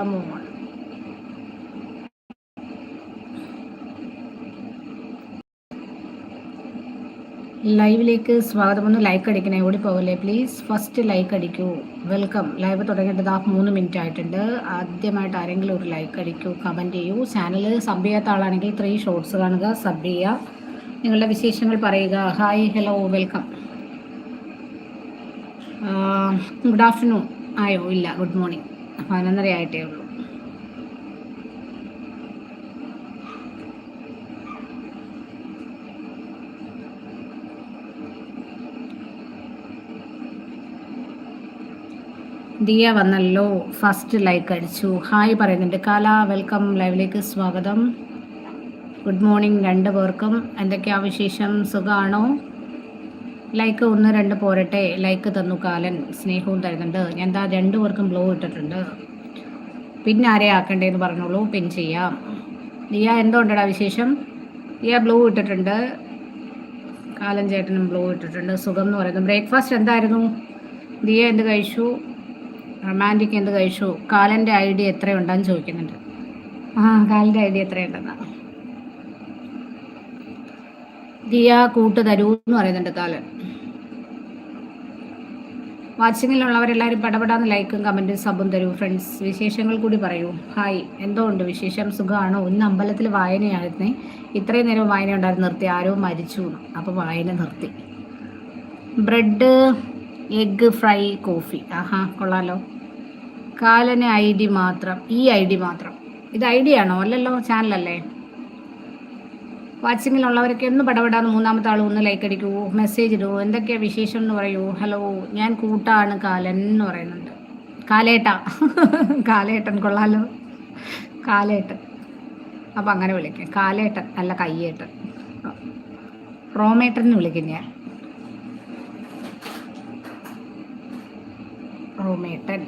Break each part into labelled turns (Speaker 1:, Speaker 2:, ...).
Speaker 1: on. ലൈവിലേക്ക് സ്വാഗതം. ഒന്ന് ലൈക്ക് അടിക്കണേ ഓടി പോകല്ലേ പ്ലീസ് ഫസ്റ്റ് ലൈക്ക് അടിക്കൂ. വെൽക്കം ലൈവ് തുടങ്ങേണ്ടത് ആ മൂന്ന് മിനിറ്റ് ആയിട്ടുണ്ട്. ആദ്യമായിട്ട് ആരെങ്കിലും ഒരു ലൈക്ക് അടിക്കൂ കമന്റ് ചെയ്യൂ. ചാനൽ സബ് ചെയ്യാത്ത ആളാണെങ്കിൽ ത്രീ ഷോർട്സ് കാണുക സബ് ചെയ്യുക നിങ്ങളുടെ വിശേഷങ്ങൾ പറയുക. Hi hello welcome good afternoon ആയോ? ഇല്ല ഗുഡ് മോർണിംഗ് പതിനൊന്നര ആയിട്ടേ ഉള്ളൂ. ദിയ വന്നല്ലോ ഫസ്റ്റ് ലൈക്ക് അടിച്ചു. ഹായ് പറയുന്നുണ്ട്. കാല വെൽക്കം ലൈവിലേക്ക് സ്വാഗതം. ഗുഡ് മോർണിംഗ് രണ്ടു പേർക്കും എന്തൊക്കെയാ വിശേഷം? സുഖമാണോ ലൈക്ക് ഒന്ന് രണ്ട് പോരട്ടെ ലൈക്ക് തന്നു കാലൻ സ്നേഹവും തരുന്നുണ്ട്. ഞാൻ എന്താ രണ്ടു പേർക്കും ബ്ലോ ഇട്ടിട്ടുണ്ട്. പിന്നെ ആരെ ആക്കണ്ടേന്ന് പറഞ്ഞോളൂ പിൻ ചെയ്യാം. ദിയ എന്തുകൊണ്ടടാ വിശേഷം? ദിയ ബ്ലൂ ഇട്ടിട്ടുണ്ട്. കാലൻ ചേട്ടനും ബ്ലൂ ഇട്ടിട്ടുണ്ട്. സുഖം എന്ന് പറയുന്നത് ബ്രേക്ക്ഫാസ്റ്റ് എന്തായിരുന്നു? ദിയ എന്ത് കഴിച്ചു? റൊമാന്റിക് എന്ത് കഴിച്ചു? കാലന്റെ ഐ ഡി എത്രയുണ്ടെന്ന് ചോദിക്കുന്നുണ്ട്. ആ കാലിന്റെ ഐ ഡി എത്രയുണ്ടെന്നാ. ദിയ കൂട്ട് തരൂ എന്ന് പറയുന്നുണ്ട് കാലൻ. വാച്ചിങ്ങിലുള്ളവരെല്ലാവരും പടപെടാന്ന് ലൈക്കും കമന്റും സബും തരൂ. ഫ്രണ്ട്സ് വിശേഷങ്ങൾ കൂടി പറയൂ. ഹായ് എന്തോ ഉണ്ട് വിശേഷം? സുഖമാണോ ഇന്ന് അമ്പലത്തിൽ വായനയായിരുന്നേ. ഇത്രയും നേരം വായന ഉണ്ടായിരുന്നു നിർത്തി. ആരോ മരിച്ചു. അപ്പോൾ വായന നിർത്തി. Bread egg fry coffee. ആഹാ കൊള്ളാലോ. കാലന് ഐ ഡി മാത്രം. ഈ ഐ ഡി മാത്രം. ഇത് ഐ ഡി ആണോ? അല്ലല്ലോ ചാനലല്ലേ? വാച്ചിങ്ങിലുള്ളവരൊക്കെ ഒന്ന് പടപെടാന്ന് മൂന്നാമത്തെ ആൾ ഒന്ന് ലൈക്ക് അടിക്കൂ മെസ്സേജ് ഇടൂ എന്തൊക്കെയാണ് വിശേഷം എന്ന് പറയൂ. ഹലോ ഞാൻ കൂട്ടാണ് കാലൻ എന്ന് പറയുന്നുണ്ട്. കാലേട്ട. കാലേട്ടൻ കൊള്ളാലോ. കാലേട്ടൻ. അപ്പം അങ്ങനെ വിളിക്കാം. കാലേട്ടൻ അല്ല കയ്യേട്ടൻ. റോമേട്ടൻ എന്ന് വിളിക്കും ഞാൻ. റോമേട്ടൻ.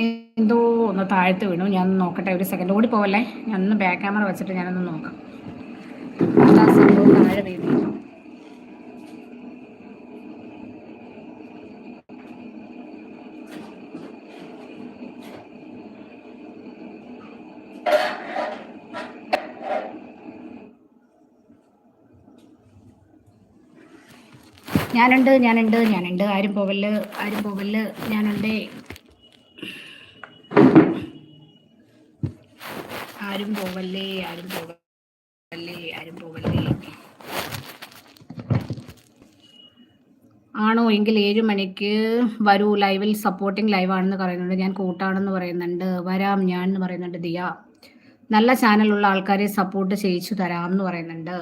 Speaker 1: എന്തോ ഒന്ന് താഴ്ത്ത് വീണു ഞാൻ നോക്കട്ടെ. ഒരു സെക്കൻഡ് ഓടി പോവല്ലേ? ഞാൻ ഒന്ന് ബാക്ക് ക്യാമറ വെച്ചിട്ട് ഞാനൊന്ന് നോക്കാം. ഞാനുണ്ട് ഞാനുണ്ട് ഞാനുണ്ട്. ആരും പോവല്ല് ആരും പോവല്ല് ഞാനുണ്ട്. ആരും പോവല്ലേ ആരും പോവല്ലേ ആരും പോവല്ലേ. ആണോ എങ്കിൽ ഏഴ് മണിക്ക് വരൂ. ലൈവിൽ സപ്പോർട്ടിങ് ലൈവാണെന്ന് പറയുന്നുണ്ട്. ഞാൻ കൂട്ടാണെന്ന് പറയുന്നുണ്ട്. വരാം ഞാൻ എന്ന് പറയുന്നുണ്ട് ദിയ. നല്ല ചാനലുള്ള ആൾക്കാരെ സപ്പോർട്ട് ചെയ്യിച്ചു തരാം എന്ന് പറയുന്നുണ്ട്.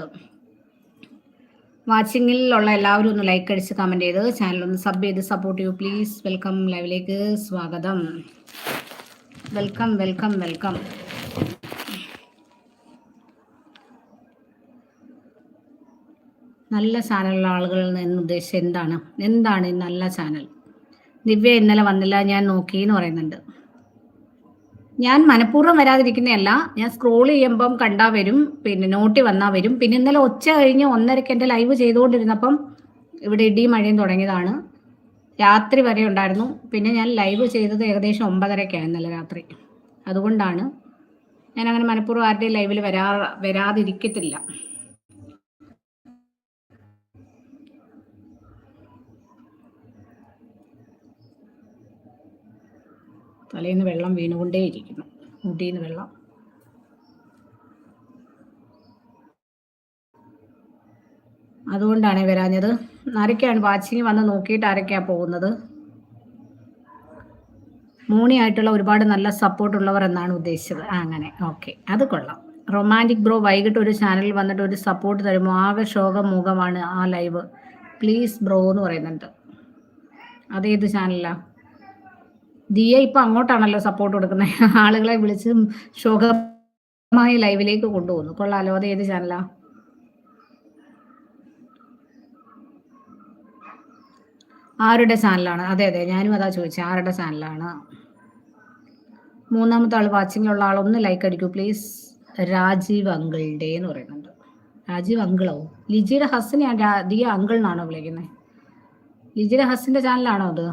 Speaker 1: വാച്ചിങ്ങിൽ ഉള്ള എല്ലാവരും ഒന്ന് ലൈക്ക് അടിച്ച് കമന്റ് ചെയ്ത് ചാനൽ ഒന്ന് സബ് ചെയ്ത് സപ്പോർട്ട് ചെയ്യൂ. പ്ലീസ് വെൽക്കം ലൈവിലേക്ക് സ്വാഗതം. വെൽക്കം വെൽക്കം വെൽക്കം നല്ല ചാനലുള്ള ആളുകൾ എന്ന് ഉദ്ദേശിച്ചത് എന്താണ്? എന്താണ് ഈ നല്ല ചാനൽ? ദിവ്യ ഇന്നലെ വന്നില്ല ഞാൻ നോക്കി എന്ന് പറയുന്നുണ്ട്. ഞാൻ മനഃപൂർവം വരാതിരിക്കുന്നതല്ല ഞാൻ സ്ക്രോൾ ചെയ്യുമ്പം കണ്ടാ വരും പിന്നെ നോട്ടി വന്നാ വരും. പിന്നെ ഇന്നലെ ഉച്ച കഴിഞ്ഞ് ഒന്നരക്ക് എന്റെ ലൈവ് ചെയ്തുകൊണ്ടിരുന്നപ്പം ഇവിടെ ഇടി മഴയും തുടങ്ങിയതാണ്. രാത്രി വരെ ഉണ്ടായിരുന്നു. പിന്നെ ഞാൻ ലൈവ് ചെയ്തത് ഏകദേശം ഒമ്പതരക്കാണ് ഇന്നലെ രാത്രി. അതുകൊണ്ടാണ് ഞാൻ അങ്ങനെ മനഃപൂർവം ആരുടെയും ലൈവിൽ വരാ വരാതിരിക്കത്തില്ല. തലേന്ന് വെള്ളം വീണുകൊണ്ടേയിരിക്കുന്നു മുടിയിൽ നിന്ന് വെള്ളം. അതുകൊണ്ടാണ് വരാഞ്ഞത്. ആരൊക്കെയാണ് വാച്ചിങ് വന്ന് നോക്കിയിട്ട് ആരൊക്കെയാണ് പോകുന്നത്? മോണിയായിട്ടുള്ള ഒരുപാട് നല്ല സപ്പോർട്ട് ഉള്ളവർ എന്നാണ് ഉദ്ദേശിച്ചത്. അങ്ങനെ. ഓക്കെ. അത് കൊള്ളാം. റൊമാന്റിക് ബ്രോ വൈകിട്ട് ഒരു ചാനലിൽ വന്നിട്ട് ഒരു സപ്പോർട്ട് തരുമോ? ആകെ ശോകം മുഖമാണ് ആ ലൈവ്. പ്ലീസ് ബ്രോ എന്ന് പറയുന്നുണ്ട്. അതേത് ചാനലാ ദിയ ഇപ്പൊ അങ്ങോട്ടാണല്ലോ സപ്പോർട്ട് കൊടുക്കുന്നത് ആളുകളെ വിളിച്ച് ശോകമായ ലൈവിലേക്ക് കൊണ്ടുപോകുന്നു. കൊള്ളാലോ അത് ഏത് ചാനലാ ആരുടെ ചാനലാണ് അതെ അതെ ഞാനും അതാ ചോദിച്ചത് ആരുടെ ചാനലാണ് മൂന്നാമത്തെ ആൾ വാച്ചിങ്ങിലുള്ള ആൾ ഒന്ന് ലൈക്ക് അടിക്കൂ പ്ലീസ് രാജീവ് അങ്കിളുടെ എന്ന് പറയുന്നുണ്ട്. രാജീവ് അങ്കിളോ? ലിജിയുടെ ഹസ്സിനെയാണ് ദിയ അങ്കിൾ എന്നാണോ വിളിക്കുന്നത് ലിജിയുടെ ഹസ്സിന്റെ ചാനലാണോ അത്?